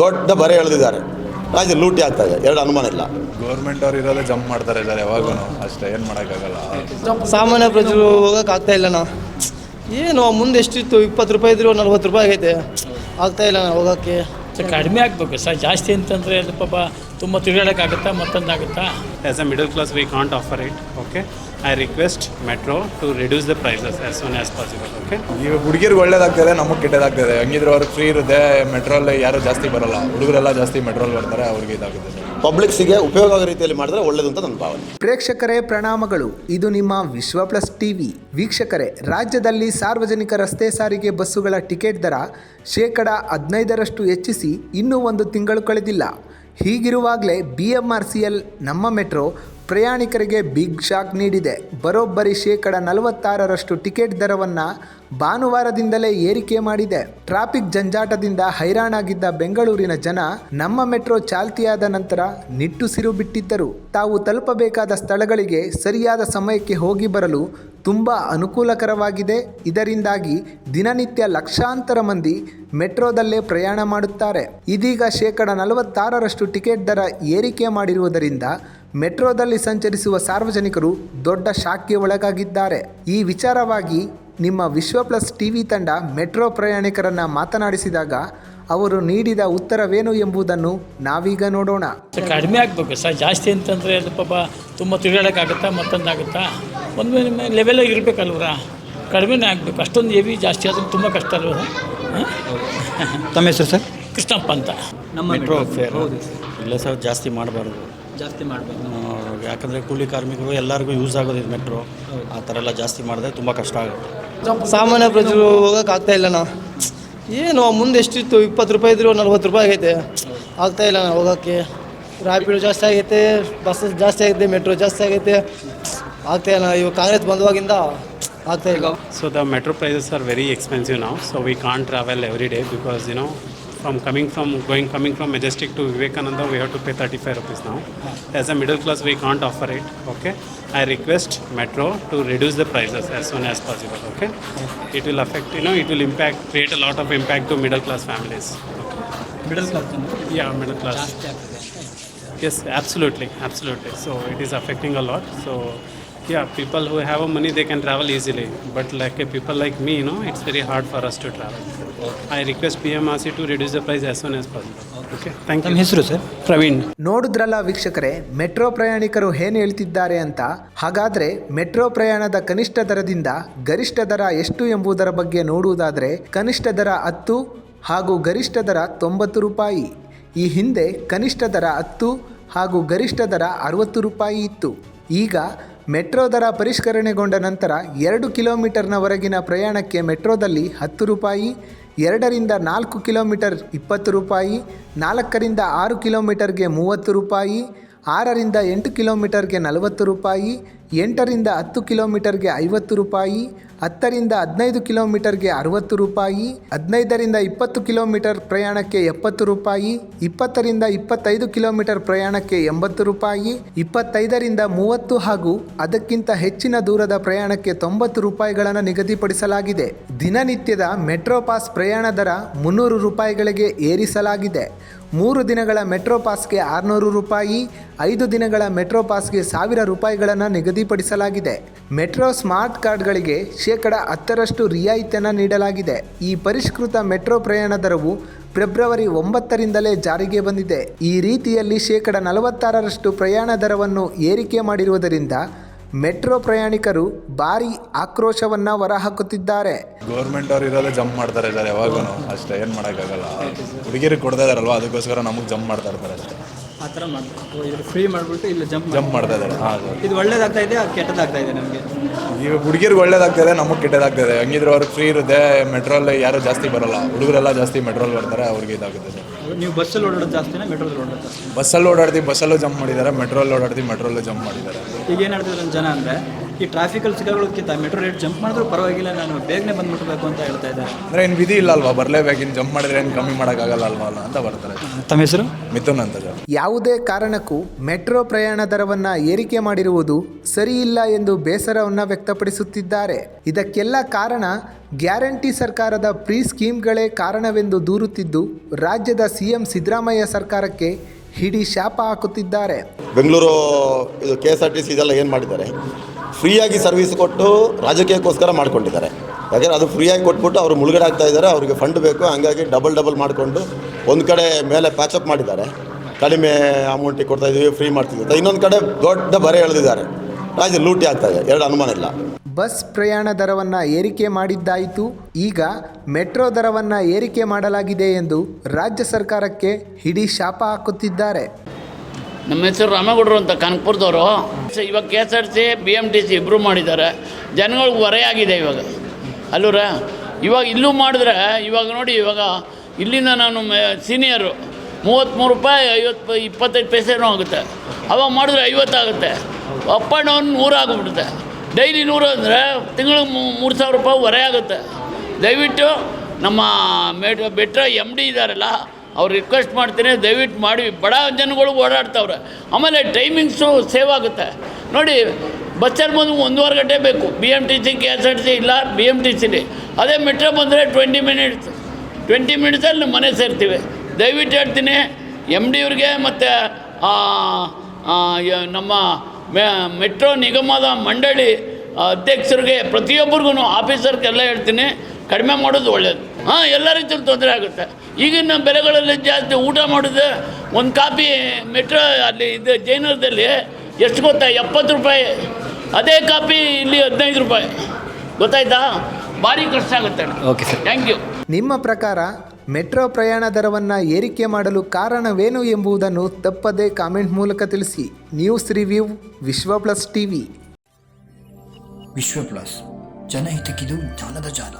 ದೊಡ್ಡ ಬರೆ ಎಳೆದಿದ್ದಾರೆ. ರಾಜ್ಯ ಲೂಟಿ ಆಗ್ತಾ ಇದೆ. ಎರಡು ಅನುಮಾನ ಇಲ್ಲ. ಗೌರ್ಮೆಂಟ್ ಅವರು ಇರೋದೇ ಜಂಪ್ ಮಾಡ್ತಾರೆ ಇದ್ದಾರೆ ಯಾವಾಗೂ ಅಷ್ಟೇ ಏನು ಮಾಡೋಕ್ಕಾಗಲ್ಲ. ಸಾಮಾನ್ಯ ಪ್ರಜರು ಹೋಗಕ್ಕೆ ಆಗ್ತಾ ನಾ. ಏನು ಮುಂದೆ ಎಷ್ಟಿತ್ತು? ಇಪ್ಪತ್ತು ರೂಪಾಯಿ ಇದ್ರು ನಲ್ವತ್ತು ರೂಪಾಯಿ ಆಗೈತೆ. ಆಗ್ತಾ ಇಲ್ಲ ಹೋಗೋಕ್ಕೆ. ಸೊ ಕಡಿಮೆ ಆಗಬೇಕು. ಸರ್ ಜಾಸ್ತಿ ಅಂತಂದರೆ ಅದು ಪಾಪ ತುಂಬ ತಿರುಗಾಡೋಕ್ಕಾಗುತ್ತಾ? ಮತ್ತೊಂದಾಗುತ್ತಾ? As a middle class we can't offer it. Okay. I request metro to reduce the prices as soon as possible okay ಈಗ ಹುಡುಗಿರ್ಗೆ ಒಳ್ಳೇದಾಗ್ತದೆ ನಮಗೆ ಕೆಟ್ಟದಾಗ್ತದೆ. ಹಂಗಿದ್ರೆ ಅವ್ರಿಗೆ ಫ್ರೀ ಇರುತ್ತೆ ಮೆಟ್ರೋಲ್ ಯಾರು ಜಾಸ್ತಿ ಬರಲ್ಲ. ಹುಡುಗರೆಲ್ಲ ಜಾಸ್ತಿ ಮೆಟ್ರೋಲ್ ಬರ್ತಾರೆ ಅವ್ರಿಗೆ ಇದಾಗುತ್ತೆ. ಪಬ್ಲಿಕ್ಸಿಗೆ ಉಪಯೋಗ ಆಗೋ ರೀತಿಯಲ್ಲಿ ಮಾಡಿದ್ರೆ ಒಳ್ಳೇದು ಅಂತ ನನ್ನ ಭಾವನೆ. ಪ್ರೇಕ್ಷಕರೇ ಪ್ರಣಾಮಗಳು. ಇದು ನಿಮ್ಮ ವಿಶ್ವ ಪ್ಲಸ್ ಟಿವಿ. ವೀಕ್ಷಕರೇ ರಾಜ್ಯದಲ್ಲಿ ಸಾರ್ವಜನಿಕ ರಸ್ತೆ ಸಾರಿಗೆ ಬಸ್ಸುಗಳ ಟಿಕೆಟ್ ದರ ಶೇಕಡ ಹದಿನೈದರಷ್ಟು ಹೆಚ್ಚಿಸಿ ಇನ್ನೂ ಒಂದು ತಿಂಗಳು ಕಳೆದಿಲ್ಲ. ಹೀಗಿರುವಾಗಲೇ B M R C L ನಮ್ಮ ಮೆಟ್ರೋ ಪ್ರಯಾಣಿಕರಿಗೆ ಬಿಗ್ ಶಾಕ್ ನೀಡಿದೆ. ಬರೋಬ್ಬರಿ ಶೇಕಡ ನಲವತ್ತಾರರಷ್ಟು ಟಿಕೆಟ್ ದರವನ್ನು ಭಾನುವಾರದಿಂದಲೇ ಏರಿಕೆ ಮಾಡಿದೆ. ಟ್ರಾಫಿಕ್ ಜಂಜಾಟದಿಂದ ಹೈರಾಣಾಗಿದ್ದ ಬೆಂಗಳೂರಿನ ಜನ ನಮ್ಮ ಮೆಟ್ರೋ ಚಾಲ್ತಿಯಾದ ನಂತರ ನಿಟ್ಟುಸಿರು ಬಿಟ್ಟಿದ್ದರು. ತಾವು ತಲುಪಬೇಕಾದ ಸ್ಥಳಗಳಿಗೆ ಸರಿಯಾದ ಸಮಯಕ್ಕೆ ಹೋಗಿ ಬರಲು ತುಂಬ ಅನುಕೂಲಕರವಾಗಿದೆ. ಇದರಿಂದಾಗಿ ದಿನನಿತ್ಯ ಲಕ್ಷಾಂತರ ಮಂದಿ ಮೆಟ್ರೋದಲ್ಲೇ ಪ್ರಯಾಣ ಮಾಡುತ್ತಾರೆ. ಇದೀಗ ಶೇಕಡ ನಲವತ್ತಾರರಷ್ಟು ಟಿಕೆಟ್ ದರ ಏರಿಕೆ ಮಾಡಿರುವುದರಿಂದ ಮೆಟ್ರೋದಲ್ಲಿ ಸಂಚರಿಸುವ ಸಾರ್ವಜನಿಕರು ದೊಡ್ಡ ಶಾಕ್ಗೆ ಒಳಗಾಗಿದ್ದಾರೆ. ಈ ವಿಚಾರವಾಗಿ ನಿಮ್ಮ ವಿಶ್ವ ಪ್ಲಸ್ ಟಿವಿ ತಂಡ ಮೆಟ್ರೋ ಪ್ರಯಾಣಿಕರನ್ನ ಮಾತನಾಡಿಸಿದಾಗ ಅವರು ನೀಡಿದ ಉತ್ತರವೇನು ಎಂಬುದನ್ನು ನಾವೀಗ ನೋಡೋಣ. ಕಡಿಮೆ ಆಗಬೇಕು ಸರ್. ಜಾಸ್ತಿ ಅಂತಂದರೆ ಅದು ಪಾಪ ತುಂಬ ತಿರುಗಾಡೋಕ್ಕಾಗುತ್ತಾ ಮತ್ತೊಂದಾಗುತ್ತಾ? ಒಂದು ಲೆವೆಲಾಗಿ ಇರಬೇಕಲ್ವರ ಕಡಿಮೆನೇ ಆಗಬೇಕು. ಅಷ್ಟೊಂದು ಹೆವಿ ಜಾಸ್ತಿ ಆದ್ರೆ ತುಂಬ ಕಷ್ಟ ಅಲ್ವ? ತಮ್ಮ ಹೆಸರು ಸರ್? ಕೃಷ್ಣಪ್ಪ ಅಂತ. ನಮ್ಮ ಮೆಟ್ರೋ ಫೇರ್ ಇಲ್ಲ ಸರ್ ಜಾಸ್ತಿ ಮಾಡಬಾರ್ದು. ಜಾಸ್ತಿ ಮಾಡಬೇಕು. ಯಾಕಂದರೆ ಕೂಲಿ ಕಾರ್ಮಿಕರು ಎಲ್ಲರಿಗೂ ಯೂಸ್ ಆಗೋದು ಇದು ಮೆಟ್ರೋ ಆ ಥರ ಎಲ್ಲ ಜಾಸ್ತಿ ಮಾಡಿದ್ರೆ ತುಂಬ ಕಷ್ಟ ಆಗುತ್ತೆ. ಸಾಮಾನ್ಯ ಪ್ರಜರು ಹೋಗೋಕೆ ಆಗ್ತಾ ಇಲ್ಲಣ್ಣ ಏನು ಮುಂದೆ ಎಷ್ಟಿತ್ತು? ಇಪ್ಪತ್ತು ರೂಪಾಯಿ ಇದ್ರು ನಲ್ವತ್ತು ರೂಪಾಯಿ ಆಗೈತೆ. ಆಗ್ತಾ ಇಲ್ಲ ಹೋಗೋಕ್ಕೆ. ರ್ಯಾಪಿಡೋ ಜಾಸ್ತಿ ಆಗೈತೆ ಬಸ್ಸಸ್ ಜಾಸ್ತಿ ಆಗೈತೆ ಮೆಟ್ರೋ ಜಾಸ್ತಿ ಆಗೈತೆ. ಆಗ್ತಾ ಇಲ್ಲ ಇವಾಗ ಕಾಂಗ್ರೆಸ್ ಬಂದವಾಗಿಂದ ಆಗ್ತಾ ಇಲ್ಲ. So the metro prices are very expensive ನಾವು so we can't travel every day because you know, from coming from going coming from Majestic to Vivekananda, we have to pay 35 rupees now. As a middle class, we can't offer it. Okay, I request Metro to reduce the prices as soon as possible. Okay, it will affect you know it will impact create a lot of impact to middle class families. Middle class. Yeah, middle class. Yes, absolutely, absolutely. So it is affecting a lot. So yeah, people who have a money they can travel easily, but like uh, people like me, you know, it's very hard for us to travel. I request PMRC to reduce the price as soon as possible. Okay, thank ತಮ್ಮ you. ಹೆಸರು sir Praveen ನೋಡಿದ್ರಲ್ಲ ವೀಕ್ಷಕರೇ metro ಪ್ರಯಾಣಿಕರು ಏನು ಹೇಳ್ತಿದ್ದಾರೆ ಅಂತ ಹಾಗಾದ್ರೆ metro ಪ್ರಯಾಣದ ಕನಿಷ್ಠ ದರದಿಂದ ಗರಿಷ್ಠ ದರ ಎಷ್ಟು ಎಂಬುದರ ಬಗ್ಗೆ ನೋಡುವುದಾದರೆ ಕನಿಷ್ಠ ದರ ಹತ್ತು ಹಾಗೂ ಗರಿಷ್ಠ ದರ ತೊಂಬತ್ತು ರೂಪಾಯಿ ಈ ಹಿಂದೆ ಕನಿಷ್ಠ ದರ ಹತ್ತು ಹಾಗೂ ಗರಿಷ್ಠ ದರ ಅರವತ್ತು ರೂಪಾಯಿ ಇತ್ತು ಈಗ ಮೆಟ್ರೋ ದರ ಪರಿಷ್ಕರಣೆಗೊಂಡ ನಂತರ ಎರಡು ಕಿಲೋಮೀಟರ್ನವರೆಗಿನ ಪ್ರಯಾಣಕ್ಕೆ ಮೆಟ್ರೋದಲ್ಲಿ ಹತ್ತು ರೂಪಾಯಿ, ಎರಡರಿಂದ ನಾಲ್ಕು ಕಿಲೋಮೀಟರ್ ಇಪ್ಪತ್ತು ರೂಪಾಯಿ, ನಾಲ್ಕರಿಂದ ಆರು ಕಿಲೋಮೀಟರ್ಗೆ ಮೂವತ್ತು ರೂಪಾಯಿ, ಆರರಿಂದ ಎಂಟು ಕಿಲೋಮೀಟರ್ಗೆ ನಲವತ್ತು ರೂಪಾಯಿ, ಎಂಟರಿಂದ ಹತ್ತು ಕಿಲೋಮೀಟರ್ಗೆ ಐವತ್ತು ರೂಪಾಯಿ ಹತ್ತರಿಂದ ಹದಿನೈದು ಕಿಲೋಮೀಟರ್ಗೆ ಅರವತ್ತು ರೂಪಾಯಿ, ಹದಿನೈದರಿಂದ ಇಪ್ಪತ್ತು ಕಿಲೋಮೀಟರ್ ಪ್ರಯಾಣಕ್ಕೆ ಎಪ್ಪತ್ತು ರೂಪಾಯಿ, ಇಪ್ಪತ್ತರಿಂದ ಇಪ್ಪತ್ತೈದು ಕಿಲೋಮೀಟರ್ ಪ್ರಯಾಣಕ್ಕೆ ಎಂಬತ್ತು ರೂಪಾಯಿ, ಇಪ್ಪತ್ತೈದರಿಂದ ಮೂವತ್ತು ಹಾಗೂ ಅದಕ್ಕಿಂತ ಹೆಚ್ಚಿನ ದೂರದ ಪ್ರಯಾಣಕ್ಕೆ ತೊಂಬತ್ತು ರೂಪಾಯಿಗಳನ್ನು ನಿಗದಿಪಡಿಸಲಾಗಿದೆ. ದಿನನಿತ್ಯದ ಮೆಟ್ರೋ ಪಾಸ್ ಪ್ರಯಾಣ ದರ ಮುನ್ನೂರು ರೂಪಾಯಿಗಳಿಗೆ ಏರಿಸಲಾಗಿದೆ. ಮೂರು ದಿನಗಳ ಮೆಟ್ರೋ ಪಾಸ್ಗೆ ಆರುನೂರು ರೂಪಾಯಿ, ಐದು ದಿನಗಳ ಮೆಟ್ರೋ ಪಾಸ್ಗೆ ಸಾವಿರ ರೂಪಾಯಿಗಳನ್ನು ನಿಗದಿಪಡಿಸಲಾಗಿದೆ. ಮೆಟ್ರೋ ಸ್ಮಾರ್ಟ್ ಕಾರ್ಡ್ಗಳಿಗೆ ಶೇಕಡ ಹತ್ತರಷ್ಟು ರಿಯಾಯಿತಿಯನ್ನು ನೀಡಲಾಗಿದೆ. ಈ ಪರಿಷ್ಕೃತ ಮೆಟ್ರೋ ಪ್ರಯಾಣ ದರವು ಫೆಬ್ರವರಿ ಒಂಬತ್ತರಿಂದಲೇ ಜಾರಿಗೆ ಬಂದಿದೆ. ಈ ರೀತಿಯಲ್ಲಿ ಶೇಕಡ ನಲವತ್ತಾರರಷ್ಟು ಪ್ರಯಾಣ ದರವನ್ನು ಏರಿಕೆ ಮಾಡಿರುವುದರಿಂದ ಮೆಟ್ರೋ ಪ್ರಯಾಣಿಕರು ಭಾರಿ ಆಕ್ರೋಶವನ್ನು ಹೊರಹಾಕುತ್ತಿದ್ದಾರೆ. ಗೌರ್ಮೆಂಟ್ ಅವ್ರು ಇರೋದೇ ಜಂಪ್ ಮಾಡ್ತಾರೆ ಇದ್ದಾರೆ ಯಾವಾಗೂ ಅಷ್ಟೇ ಏನು ಮಾಡೋಕ್ಕಾಗಲ್ಲ. ಹುಡುಗಿರಿಗೆ ಕೊಡ್ತಾ ಇದಾರಲ್ವ ಅದಕ್ಕೋಸ್ಕರ ನಮಗೆ ಜಂಪ್ ಮಾಡ್ತಾ ಇರ್ತಾರೆ ಅಷ್ಟೇ. ಆ ಥರ ಮಾಡಬೇಕು ಇದ್ರ ಫ್ರೀ ಮಾಡಿಬಿಟ್ಟು ಇಲ್ಲಿ ಜಂಪ್ ಜಂಪ್ ಮಾಡ್ತಾ ಇದ್ದಾರೆ. ಹಾಂ ಸರ್ ಇದು ಒಳ್ಳೇದಾಗ್ತಾ ಇದೆ ಕೆಟ್ಟದಾಗ್ತಾ ಇದೆ ನಮಗೆ? ಈಗ ಹುಡುಗಿರಿಗೆ ಒಳ್ಳೇದಾಗ್ತದೆ ನಮಗೆ ಕೆಟ್ಟದಾಗ್ತದೆ ಹಂಗಿದ್ರೆ ಅವ್ರಿಗೆ ಫ್ರೀ ಇರುತ್ತೆ ಮೆಟ್ರೋಲ್ ಯಾರು ಜಾಸ್ತಿ ಬರಲ್ಲ. ಹುಡುಗರೆಲ್ಲ ಜಾಸ್ತಿ ಮೆಟ್ರೋಲ್ ಬರ್ತಾರೆ ಅವ್ರಿಗೆ ಇದಾಗುತ್ತೆ. ಸರ್ ನೀವು ಬಸ್ಸಲ್ಲಿ ಓಡಾಡೋದು ಜಾಸ್ತಿನ ಮೆಟ್ರೋದಲ್ಲಿ ಓಡಾಡೋದು ಜಾಸ್ತಿ? ಬಸ್ಸಲ್ಲಿ ಓಡಾಡ್ತೀವಿ ಬಸ್ಸಲ್ಲೂ ಜಂಪ್ ಮಾಡಿದ್ದಾರೆ ಮೆಟ್ರೋಲ್ಲಿ ಓಡಾಡ್ತೀವಿ ಮೆಟ್ರೋಲ್ಲೂ ಜಂಪ್ ಮಾಡಿದ್ದಾರೆ. ಈಗ ಏನು ಹೇಳ್ತಿದ್ರು ಜನ ಅಂದರೆ ಈ ಟ್ರಾಫಿಕಲ್ಲಿ ಸಿಗೋಕ್ಕಿಂತ ಮೆಟ್ರೋ ರೇಟ್ ಜಂಪ್ ಮಾಡಿದ್ರು ಪರವಾಗಿಲ್ಲ ನಾನು ಬೇಗನೆ ಬಂದ್ಬಿಡ್ಬೇಕು ಅಂತ ಹೇಳ್ತಾ ಇದ್ದೆ ಅಂದರೆ ಏನು ವಿಧಿ ಇಲ್ಲ ಅಲ್ವಾ? ಬರಲೇಬೇಕು ಇನ್ನು ಜಂಪ್ ಮಾಡಿದ್ರೆ ಏನು ಕಮ್ಮಿ ಮಾಡೋಕ್ಕಾಗಲ್ಲ ಅಲ್ವಾ ಅಲ್ಲ ಅಂತ ಬರ್ತಾರೆ. ತಮ್ಮ ಹೆಸರು? ಮಿಥುನ್ ಅಂತ ಯಾವುದೇ ಕಾರಣಕ್ಕೂ ಮೆಟ್ರೋ ಪ್ರಯಾಣ ದರವನ್ನು ಏರಿಕೆ ಮಾಡಿರುವುದು ಸರಿಯಿಲ್ಲ ಎಂದು ಬೇಸರವನ್ನು ವ್ಯಕ್ತಪಡಿಸುತ್ತಿದ್ದಾರೆ. ಇದಕ್ಕೆಲ್ಲ ಕಾರಣ ಗ್ಯಾರಂಟಿ ಸರ್ಕಾರದ ಪ್ರೀ ಸ್ಕೀಮ್ಗಳೇ ಕಾರಣವೆಂದು ದೂರುತ್ತಿದ್ದು ರಾಜ್ಯದ ಸಿಎಂ ಸಿದ್ದರಾಮಯ್ಯ ಸರ್ಕಾರಕ್ಕೆ ಹಿಡಿ ಶಾಪ ಹಾಕುತ್ತಿದ್ದಾರೆ. ಬೆಂಗಳೂರು ಇದು K S R T C ಇದೆಲ್ಲ ಏನು ಮಾಡಿದ್ದಾರೆ? ಫ್ರೀಯಾಗಿ ಸರ್ವಿಸ್ ಕೊಟ್ಟು ರಾಜಕೀಯಕ್ಕೋಸ್ಕರ ಮಾಡ್ಕೊಂಡಿದ್ದಾರೆ. ಯಾಕಂದರೆ ಅದು ಫ್ರೀಯಾಗಿ ಕೊಟ್ಬಿಟ್ಟು ಅವರು ಮುಳುಗಡೆ ಆಗ್ತಾ ಇದ್ದಾರೆ, ಅವರಿಗೆ ಫಂಡ್ ಬೇಕು, ಹಂಗಾಗಿ ಡಬಲ್ ಡಬಲ್ ಮಾಡಿಕೊಂಡು ಒಂದು ಕಡೆ ಮೇಲೆ ಪ್ಯಾಚಪ್ ಮಾಡಿದ್ದಾರೆ. ಕಡಿಮೆ ಅಮೌಂಟಿಗೆ ಕೊಡ್ತಾ ಇದ್ದೀವಿ ಫ್ರೀ ಮಾಡ್ತಿದ್ದೆ ಅಂತ. ಇನ್ನೊಂದು ಕಡೆ ದೊಡ್ಡ ಬರೆ ಎಳೆದಿದ್ದಾರೆ. ರಾಜ್ಯ ಲೂಟಿ ಆಗ್ತಾ ಇದೆ, ಎರಡು ಅನುಮಾನ ಇಲ್ಲ. ಬಸ್ ಪ್ರಯಾಣ ದರವನ್ನು ಏರಿಕೆ ಮಾಡಿದ್ದಾಯಿತು. ಈಗ ಮೆಟ್ರೋ ದರವನ್ನು ಏರಿಕೆ ಮಾಡಲಾಗಿದೆ ಎಂದು ರಾಜ್ಯ ಸರ್ಕಾರಕ್ಕೆ ಹಿಡಿ ಶಾಪ ಹಾಕುತ್ತಿದ್ದಾರೆ. ನಮ್ಮ ಹೆಸರು ರಾಮಗೌಡರು ಅಂತ ಕನಕಪುರದವರು ಇವಾಗ K S R C B M T C ಇಬ್ಬರು ಮಾಡಿದ್ದಾರೆ. ಜನಗಳಿಗೆ ಆಗಿದೆ ಇವಾಗ. ಅಲ್ಲೂರ? ಇವಾಗ ಇಲ್ಲೂ ಮಾಡಿದ್ರೆ, ಇವಾಗ ನೋಡಿ, ಇವಾಗ ಇಲ್ಲಿಂದ ನಾನು ಸೀನಿಯರು ಮೂವತ್ತ್ಮೂರು ರೂಪಾಯಿ, ಐವತ್ತು, ಇಪ್ಪತ್ತೈದು ಪೈಸೆನೂ ಆಗುತ್ತೆ. ಅವಾಗ ಮಾಡಿದ್ರೆ ಐವತ್ತಾಗುತ್ತೆ ಅಪ್ ಆ್ಯಂಡ್ ಡೌನ್ ನೂರು ಆಗಿಬಿಡುತ್ತೆ. ಡೈಲಿ ನೂರು ಅಂದರೆ ತಿಂಗಳಿಗೆ ಮೂರು ಸಾವಿರ ರೂಪಾಯಿ ಹೊರೆ ಆಗುತ್ತೆ. ದಯವಿಟ್ಟು ನಮ್ಮ ಮೇಡ್, ಬೆಟ್ರ ಎಂ ಡಿ ಇದ್ದಾರಲ್ಲ ಅವ್ರು ರಿಕ್ವೆಸ್ಟ್ ಮಾಡ್ತೀನಿ, ದಯವಿಟ್ಟು ಮಾಡಿ. ಬಡ ಜನಗಳು ಓಡಾಡ್ತಾವ್ರೆ. ಆಮೇಲೆ ಟೈಮಿಂಗ್ಸು ಸೇವ್ ಆಗುತ್ತೆ. ನೋಡಿ ಬಸ್ಸಲ್ಲಿ ಬಂದು ಒಂದೂವರೆ ಗಂಟೆ ಬೇಕು. B M T C K S R T C ಇಲ್ಲ ಬಿ ಎಂ ಟಿ ಸಿಲಿ ಅದೇ ಮೆಟ್ರೋ ಬಂದರೆ ಟ್ವೆಂಟಿ ಮಿನಿಟ್ಸ್ ಟ್ವೆಂಟಿ ಮಿನಿಟ್ಸಲ್ಲಿ ಮನೆ ಸೇರ್ತೀವಿ. ದಯವಿಟ್ಟು ಹೇಳ್ತೀನಿ. ಎಂ ಡಿ ಅವ್ರಿಗೆ ಮತ್ತು ನಮ್ಮ ಮೆಟ್ರೋ ನಿಗಮದ ಮಂಡಳಿ ಅಧ್ಯಕ್ಷರಿಗೆ ಪ್ರತಿಯೊಬ್ಬರಿಗೂ ಆಫೀಸರ್ಗೆಲ್ಲ ಹೇಳ್ತೀನಿ. ಕಡಿಮೆ ಮಾಡೋದು ಒಳ್ಳೆಯದು ಹಾಂ ಎಲ್ಲ ರೀತಿಯಲ್ಲಿ ತೊಂದರೆ ಆಗುತ್ತೆ. ಈಗಿನ ಬೆಲೆಗಳಲ್ಲಿ ಜಾಸ್ತಿ ಊಟ ಮಾಡಿದ್ರೆ ಒಂದು ಕಾಪಿ ಮೆಟ್ರೋ ಅಲ್ಲಿ ಇದು ಜೈನರದಲ್ಲಿ ಎಷ್ಟು ಗೊತ್ತಾ ಎಪ್ಪತ್ತು ರೂಪಾಯಿ. ಅದೇ ಕಾಪಿ ಇಲ್ಲಿ ಹದಿನೈದು ರೂಪಾಯಿ. ಗೊತ್ತಾಯ್ತಾ? ಭಾರಿ ಕಷ್ಟ ಆಗುತ್ತೆ ಓಕೆ ಸರ್ ಥ್ಯಾಂಕ್ ಯು ನಿಮ್ಮ ಪ್ರಕಾರ ಮೆಟ್ರೋ ಪ್ರಯಾಣ ದರವನ್ನು ಏರಿಕೆ ಮಾಡಲು ಕಾರಣವೇನು ಎಂಬುದನ್ನು ತಪ್ಪದೇ ಕಾಮೆಂಟ್ ಮೂಲಕ ತಿಳಿಸಿ. News review Vishwa plus TV. Vishwa plus ಜನಹಿತಕ್ಕಿದು ಜಾಲದ ಜಾಲ.